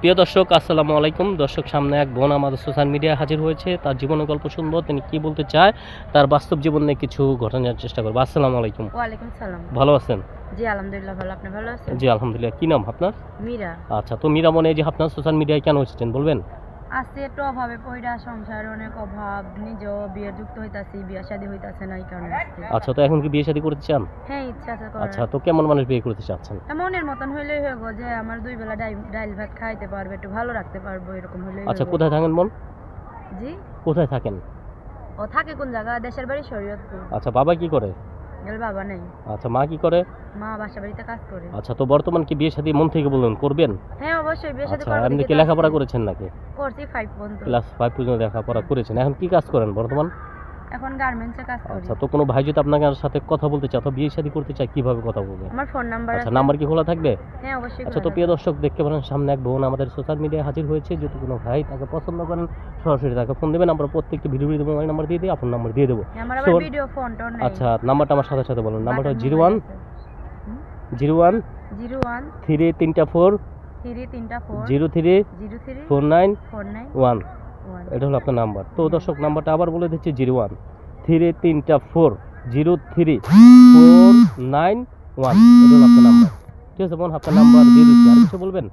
প্রিয় দর্শক আসসালামু আলাইকুম। দর্শক সামনে এক বোন আমাদের সোশ্যাল মিডিয়ায় হাজির হয়েছে। তার জীবনের গল্প শুনব তিনি কি বলতে চায় তার বাস্তব জীবনে কিছু কিছু ঘটনার চেষ্টা করব। আসসালামু আলাইকুম। ওয়ালাইকুম সালাম। ভালো আছেন? জি আলহামদুলিল্লাহ ভালো। আপনি ভালো আছেন? জি আলহামদুলিল্লাহ। কি নাম আপনার? মীরা। আচ্ছা তো মীরা মনে যে আপনার সোশ্যাল মিডিয়ায় কেন এসেছেন বলবেন? আজকে একটু অভাবে পয়ডা সংসার অনেক অভাব। নিজেও বিয়ে যুক্ত হইতাছি বিয়ে শাদী হইতাছে না এই কারণে। আচ্ছা তো এখন কি বিয়ে শাদী করতে চান? হ্যাঁ ইচ্ছা আছে করার। আচ্ছা তো কেমন মানুষ বিয়ে করতে চাচ্ছেন? মনের মতন হইলেই হইব যে আমার দুই বেলা ডাইল ভাত খাইতে পারবে একটু ভালো রাখতে পারব এরকম হইলেই আচ্ছা কোথায় থাকেন মন জি? কোথায় থাকেন? ও থাকে কোন জায়গা? দেশের বাড়ি শরীয়তপুর। আচ্ছা বাবা কি করে? গেল বাবা নেই। আচ্ছা মা কি করে? মা বাসা বাড়িতে কাজ করে। আচ্ছা তো বর্তমান কি বিয়ে শাদী মন থেকে বললেন করবেন? হ্যাঁ অবশ্যই বিয়ে শাদী আচ্ছা আপনি কি লেখাপড়া করেছেন নাকি? করছি পর্যন্ত। ক্লাস পর্যন্ত লেখাপড়া করেছেন। এখন কি কাজ করেন বর্তমান? এখন গার্মেন্টসে কাজ করি। আচ্ছা তো কোনো ভাই যদি আপনাকে সাথে কথা বলতে চায় অথবা বিয়ে শাদী করতে চায় কীভাবে কথা বলবে? আমার ফোন নাম্বার আচ্ছা নাম্বার কি খোলা থাকবে? হ্যাঁ অবশ্যই আচ্ছা তো প্রিয় দর্শক দেখতে পারেন সামনে এক বোন আমাদের সোশ্যাল মিডিয়ায় হাজির হয়েছে। যদি কোনো ভাই তাকে পছন্দ করেন সরাসরি তাকে ফোন দেবেন। আমরা প্রত্যেকটি ভিডিও ভিডিও মোবাইল নাম্বার দিয়ে দিই আপনার নাম্বার দিয়ে দেবো। আছে। আমার আবার ভিডিও ফোন টোন নেই। আচ্ছা নাম্বারটা আমার সাথে সাথে বলুন। নাম্বারটা zero one zero one zero one three তিনটা ফোর থ্রি তিনটা four zero three zero three four nine four nine one. এটা হলো আপনার নাম্বার তো দর্শক নাম্বারটা আবার বলে দিচ্ছি জিরো ওয়ান থ্রি তিনটা four zero three four nine one এটা হলো আপনার নাম্বার ঠিক আছে, বোন, আপনার নাম্বার দিয়ে দিচ্ছি। আর কিছু বলবেন?